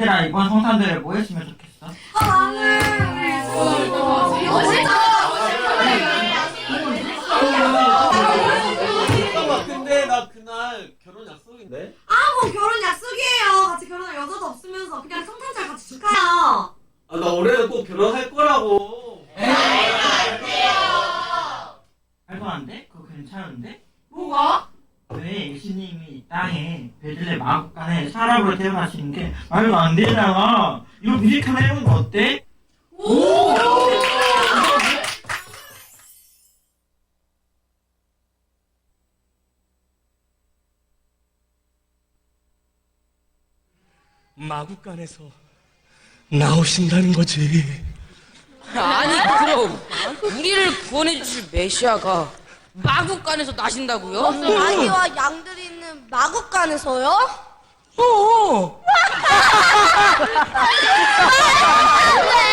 얘들아 이번 성탄절에 뭐 했으면 좋겠어? 잠깐만 근데 나 그날 결혼 약속인데? 뭐 결혼 약속이에요. 같이 결혼할 여자도 없으면서 그냥 성탄절 같이 축하해요. 아 나 올해는 꼭 결혼할 거라고 말도 안 돼? 그거 괜찮은데? 뭐가? 왜 예수님이 이 땅에 베들레 마국간에 사람으로 태어나시는 게 말도 안 되잖아 이거 뮤지컬 해보는 거 어때? 마국간에서 나오신다는 거지. 아니 그럼 우리를 구원해 주실 메시아가 마국간에서 나신다고요? 아기와 양들이 마국간에서요? 어. 말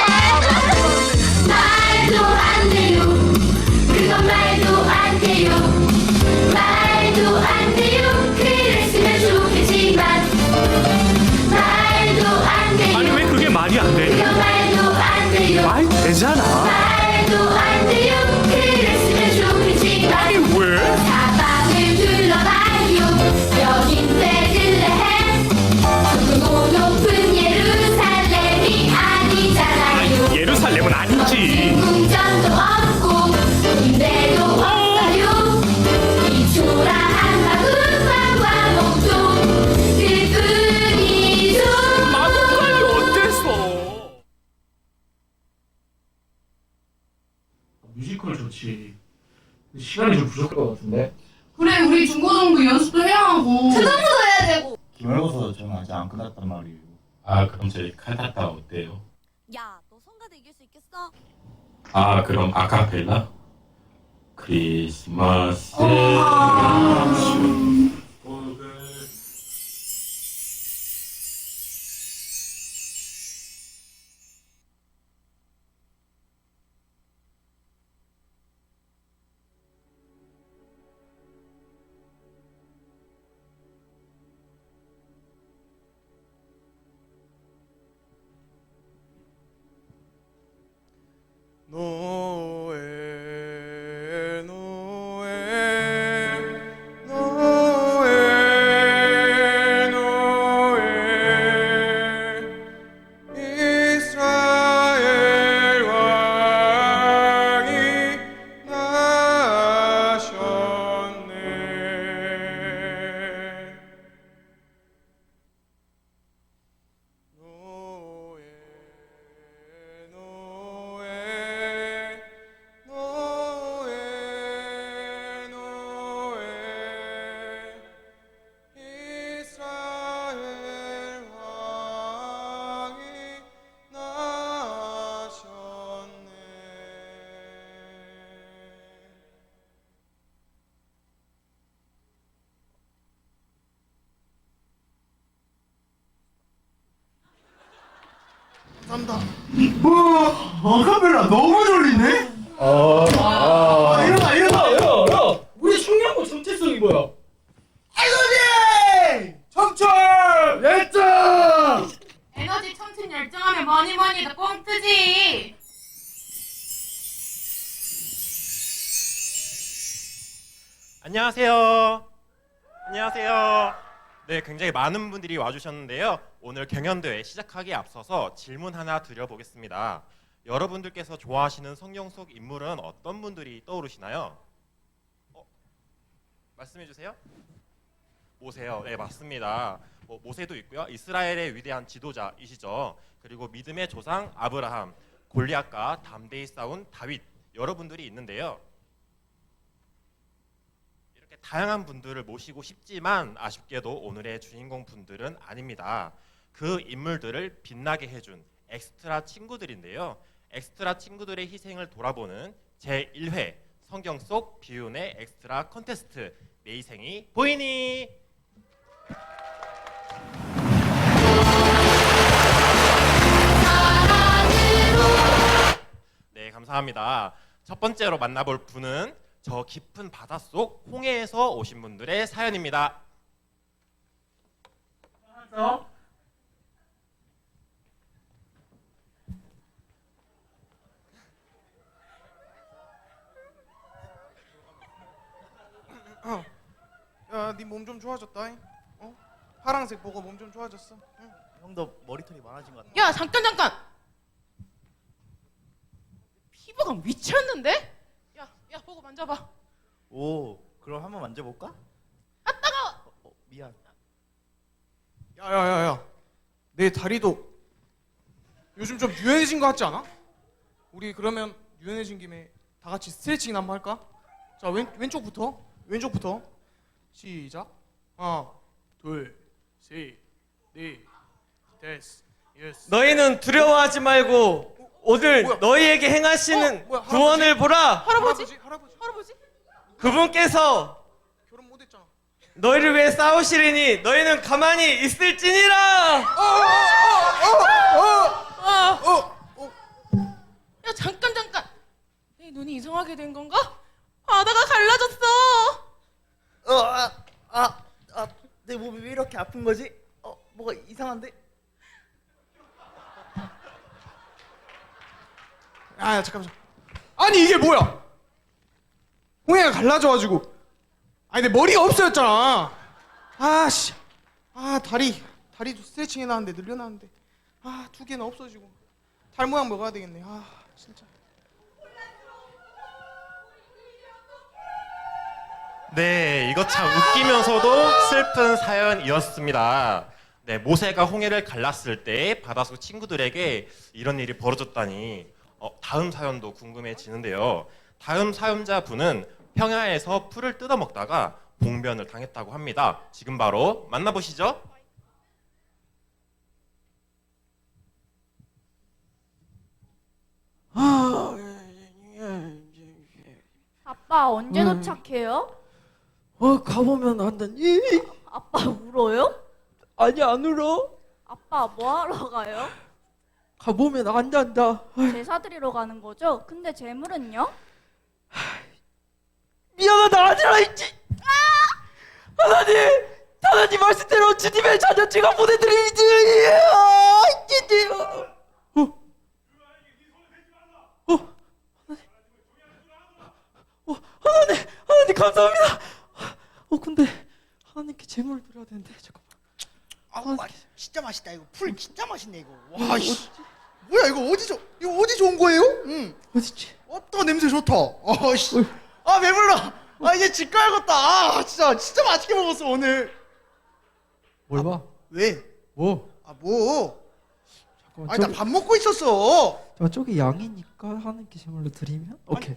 뮤지컬 좋지. 시간이 좀 부족할 것 같은데. 그래 우리 중고등부 연습도 해야 하고 초등부도 해야 되고. 기말고사 저는 아직 안 끝났단 말이에요. 아, 그럼 저희 칼타타 어때요? 야, 너 성가대 이길 수 있겠어? 아, 그럼 아카펠라? 크리스마스. 노 와, 아카펠라 너무 졸리네? 아, 일어나, 일어나! 야 야 우리 청량고 정체성이 뭐야? 아이고지! 청철! 열정! 에너지 청춘 열정하면 뭐니 뭐니 해도 꽁 뜨지 안녕하세요. 안녕하세요. 네, 굉장히 많은 분들이 와주셨는데요. 오늘 경연대회 시작하기에 앞서서 질문 하나 드려보겠습니다. 여러분들께서 좋아하시는 성경 속 인물은 어떤 분들이 떠오르시나요? 어, 말씀해 주세요. 모세요. 네, 맞습니다. 뭐, 모세도 있고요. 이스라엘의 위대한 지도자이시죠. 그리고 믿음의 조상 아브라함, 골리앗과 담대히 싸운 다윗 여러분들이 있는데요. 다양한 분들을 모시고 싶지만 아쉽게도 오늘의 주인공 분들은 아닙니다. 그 인물들을 빛나게 해준 엑스트라 친구들인데요. 엑스트라 친구들의 희생을 돌아보는 제 1회 성경 속 비운의 엑스트라 컨테스트 내 희생이 보이니 네 감사합니다. 첫 번째로 만나볼 분은 저 깊은 바닷속 홍해에서 오신 분들의 사연입니다. 어? 야, 네 몸 좀 좋아졌다. 어? 파랑색 보고 몸 좀 좋아졌어. 응. 형도 머리털이 많아진 것 같아. 야 잠깐 잠깐. 피부가 미쳤는데? 야, 야 보고 만져봐. 오, 그럼 한번 만져볼까? 아 따가워. 어, 어, 미안. 야야야야. 내 다리도 요즘 좀 유연해진 것 같지 않아? 우리 그러면 유연해진 김에 다 같이 스트레칭 한번 할까? 자, 왼 왼쪽부터. 왼쪽부터. 시작. 하나, 둘, 셋, 넷, 다섯, 여섯. 너희는 두려워하지 말고 오늘 뭐야? 너희에게 행하시는 어, 뭐야, 구원을 보라. 할아버지? 할아버지. 할아버지? 그분께서 결혼 못 했잖아. 너희를 위해 싸우시리니 너희는 가만히 있을지니라. 아, 어, 야 잠깐 잠깐. 내 눈이 이상하게 된 건가? 바다가 갈라졌어. 어, 아, 아, 아, 내 몸이 왜 이렇게 아픈 거지? 어, 뭐가 이상한데? 야, 야 잠깐만. 아니 이게 뭐야? 홍해가 갈라져가지고. 아니 내 머리가 없어졌잖아. 아씨. 아 다리 다리도 스트레칭 해놨는데 늘려놨는데. 아두 개는 없어지고. 달 모양 먹어야 되겠네. 아 진짜. 네, 이거 참 웃기면서도 슬픈 사연이었습니다. 네, 모세가 홍해를 갈랐을 때 바닷속 친구들에게 이런 일이 벌어졌다니 어, 다음 사연도 궁금해지는데요. 다음 사연자 분은 평야에서 풀을 뜯어 먹다가 봉변을 당했다고 합니다. 지금 바로 만나보시죠. 아빠 언제 도착해요? 어 가보면 안다니? 아빠 울어요? 아니 안 울어. 아빠 뭐 하러 가요? 가보면 안단다. 제사 드리러 가는 거죠? 근데 재물은요? 미안하다 아니라 있지. 하나님, 하나님 말씀대로 주님의 자녀체가 보내드리지. 아, 이제 어, 어, 어, 하나님, 하나님 감사합니다. 어, 근데 하나님께 제물을 드려야 되는데 잠깐만. 아, 맛, 진짜 맛있다. 이거 풀 진짜 맛있네 이거. 와, 씨. 뭐야 이거 어디서 이거 어디서 온 거예요? 응. 어디지? 어떤 냄새 좋다. 아, 씨. 아, 배불러. 아, 이제 집 가야겠다. 아, 진짜 진짜 맛있게 먹었어 오늘. 뭘 봐? 왜? 뭐? 아, 뭐? 잠깐만. 아니 나밥 먹고 있었어. 저 저기 양이니까 하나님께 제물로 드리면 오케이.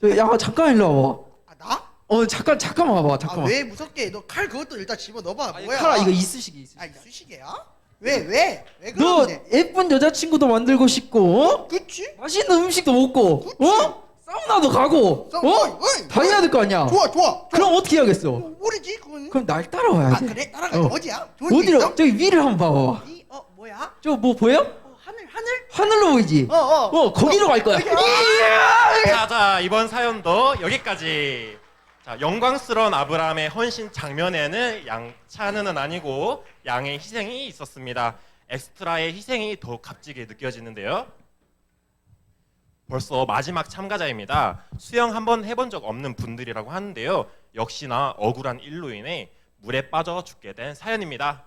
저, 야 잠깐 일로 와봐. 아, 나? 어 잠깐 잠깐만 와봐 아, 잠깐만. 왜 무섭게? 너칼 그것도 일단 집어 넣어봐. 뭐야? 카라 이거 이쑤시개 이쑤시개. 아, 이쑤시개야? 왜 왜? 왜 너 그러는데? 예쁜 여자친구도 만들고 싶고 어? 그치? 맛있는 음식도 먹고 어? 사우나도 가고 써- 어? 어이, 어이, 다녀야 될 거 아니야 좋아, 좋아. 그럼 어떻게 해야겠어? 모르지 그건. 그럼 날 따라와야 아, 돼 그래? 따라가. 어. 어디야? 좋은 데 어디로? 있어? 저기 위를 한번 봐봐 이, 어, 뭐야? 저 뭐 보여? 어, 하늘 하늘? 하늘로 보이지? 어, 어. 어 거기로 갈 거야 자, 자, 이번 사연도 여기까지. 자, 영광스러운 아브라함의 헌신 장면에는 양 차는 아니고 양의 희생이 있었습니다. 엑스트라의 희생이 더욱 값지게 느껴지는데요. 벌써 마지막 참가자입니다. 수영 한번 해본 적 없는 분들이라고 하는데요. 역시나 억울한 일로 인해 물에 빠져 죽게 된 사연입니다.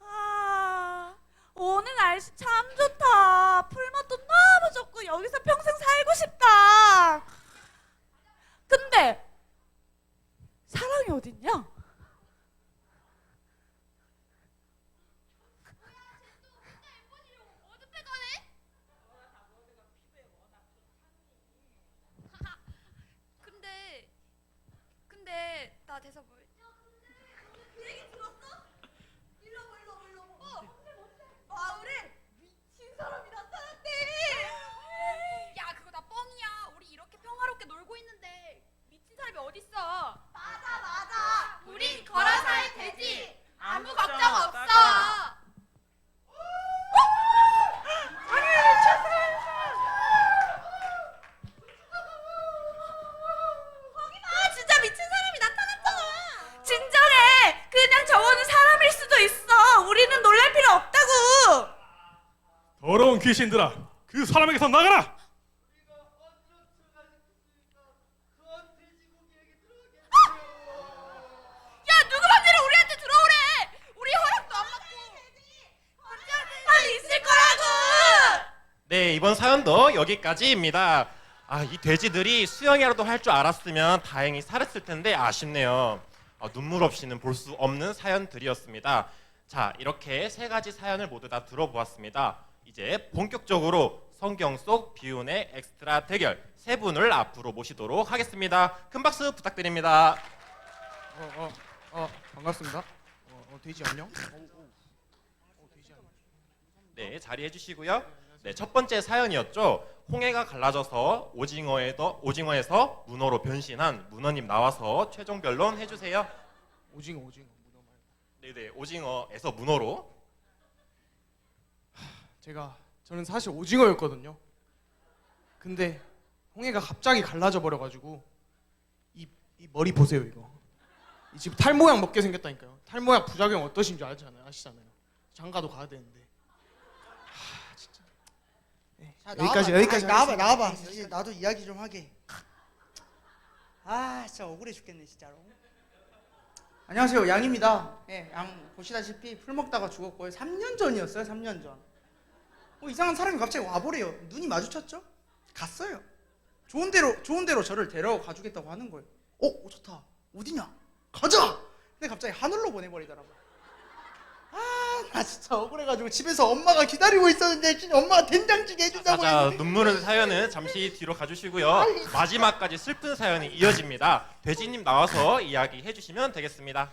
아, 오늘 날씨 참 좋다. 풀맛도 너무 좋고 여기서 평생 살고 싶다. 근데 사랑이 어딨냐? 근데 나 대사 뭐 얘기 들었어? 일로 와, 일로 와, 일로 와. 마을에 미친 사람이 나타났대. 야 그거 다 뻥이야 우리 이렇게 평화롭게 놀고 있는데 미친 사람이 어딨어 맞아, 맞아. 우린 걸어 살 되지 아무 걱정 없어 아, 진짜 미친 사람이 나타났잖아. 진정해. 그냥 저거는 사람일 수도 있어. 우리는 놀랄 필요 없다고. 귀신들아, 그 사람에게서 나가라! 야 누구 맘대로 우리한테 들어오래 우리 허락도 안 받고 빨리 있을 거라고 네, 이번 사연도 여기까지입니다. 아, 이 돼지들이 수영이라도 할 줄 알았으면 다행히 살았을 텐데 아쉽네요. 아, 눈물 없이는 볼 수 없는 사연들이었습니다. 자, 이렇게 세 가지 사연을 모두 다 들어보았습니다. 이제 본격적으로 성경 속 비운의 엑스트라 대결 세 분을 앞으로 모시도록 하겠습니다. 큰 박수 부탁드립니다. 어, 어, 어, 반갑습니다. 어, 어, 돼지 안녕? 어, 어. 어, 돼지 안녕. 네, 자리해 주시고요. 네, 첫 번째 사연이었죠. 홍해가 갈라져서 오징어에서 오징어에서 문어로 변신한 문어님 나와서 최종 변론 해주세요. 오징어, 오징어, 문어 말고. 네, 네, 오징어에서 문어로. 제가 저는 사실 오징어였거든요. 근데 홍해가 갑자기 갈라져 버려가지고 이, 이 머리 보세요 이거. 이 지금 탈 모양 먹게 생겼다니까요. 탈 모양 부작용 어떠신지. 아시잖아요. 장가도 가야 되는데. 하, 진짜. 네, 자, 여기까지 나와봐. 여기까지. 아니, 나와봐. 나와봐. 이제 나도 이야기 좀 하게. 아 진짜 억울해 죽겠네 진짜로. 안녕하세요 양입니다. 예, 양 보시다시피 풀 먹다가 죽었고요 3년 전이었어요 3년 전. 뭐 이상한 사람이 갑자기 와보래요. 눈이 마주쳤죠? 갔어요. 좋은 대로 좋은 대로 저를 데려가 가주겠다고 하는 거예요. 어, 어 좋다. 어디냐? 가자! 근데 갑자기 하늘로 보내버리더라고요. 아 나 진짜 억울해가지고 집에서 엄마가 기다리고 있었는데 진짜 엄마가 된장찌개 해준다고 자, 했는데 눈물 흐르는 사연은 잠시 뒤로 가주시고요. 마지막까지 슬픈 사연이 이어집니다. 돼지님 나와서 이야기 해 주시면 되겠습니다.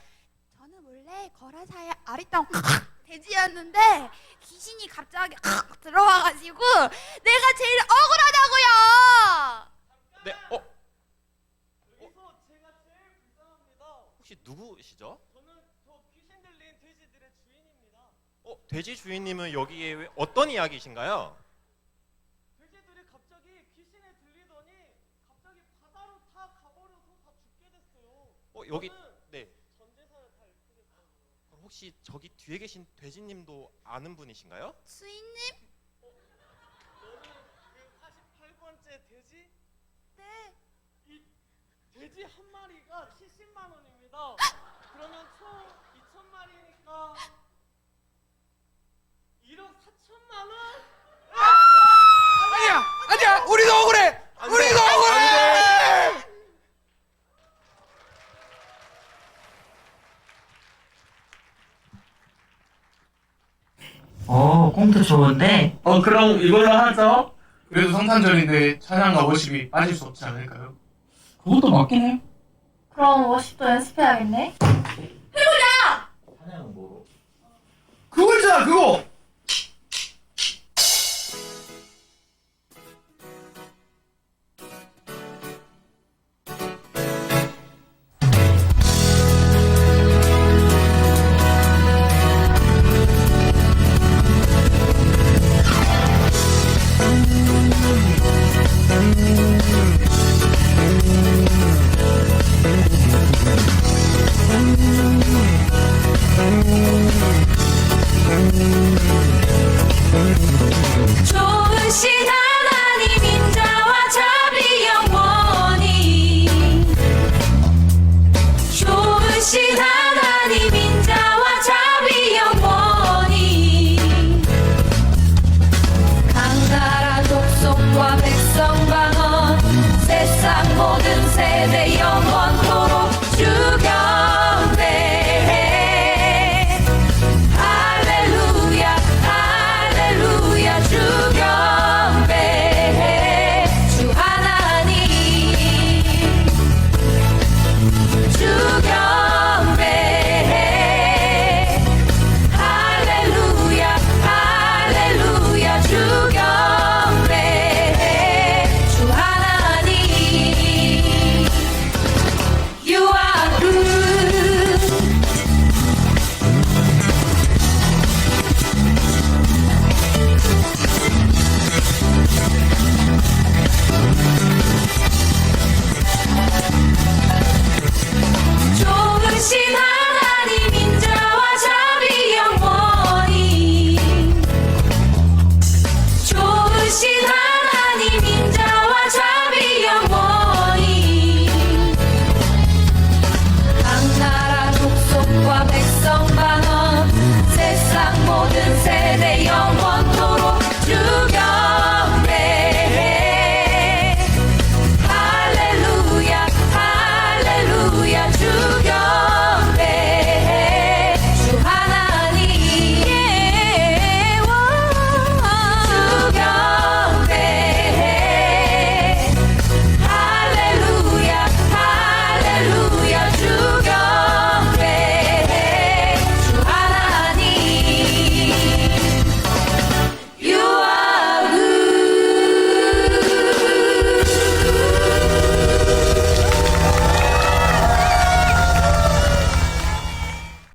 저는 원래 거라사의 아리따운 돼지였는데 귀신이 갑자기 들어와가지고 내가 제일 억울하다고요 네, 어? 혹시 누구시죠? 어, 돼지 주인님은 여기에 왜- 어떤 이야기이신가요? 돼지들이 갑자기 귀신에 들리더니 갑자기 바다로 다 가버려서 다 죽게 됐어요. 어, 여기 저는 네. 전 재산을 다 잃게 됐어요. 그럼 혹시 저기 뒤에 계신 돼지님도 아는 분이신가요? 주인님 너는 그 48번째 돼지? 네이 돼지 한 마리가 70만 원입니다. 그러면 총 2천 마리니까 1억 4천만 원? 아니야, 아니야, 우리도 억울해. 우리도 억울해. 어, 꽁트 좋은데? 어, 그럼 이걸로 하죠. 그래도 성탄절인데 찬양과 워십이 빠질 수 없지 않을까요? 그것도 맞긴 해요. 그럼 워십도 연습해야겠네. 사냥은 뭐로? 그거잖아 그거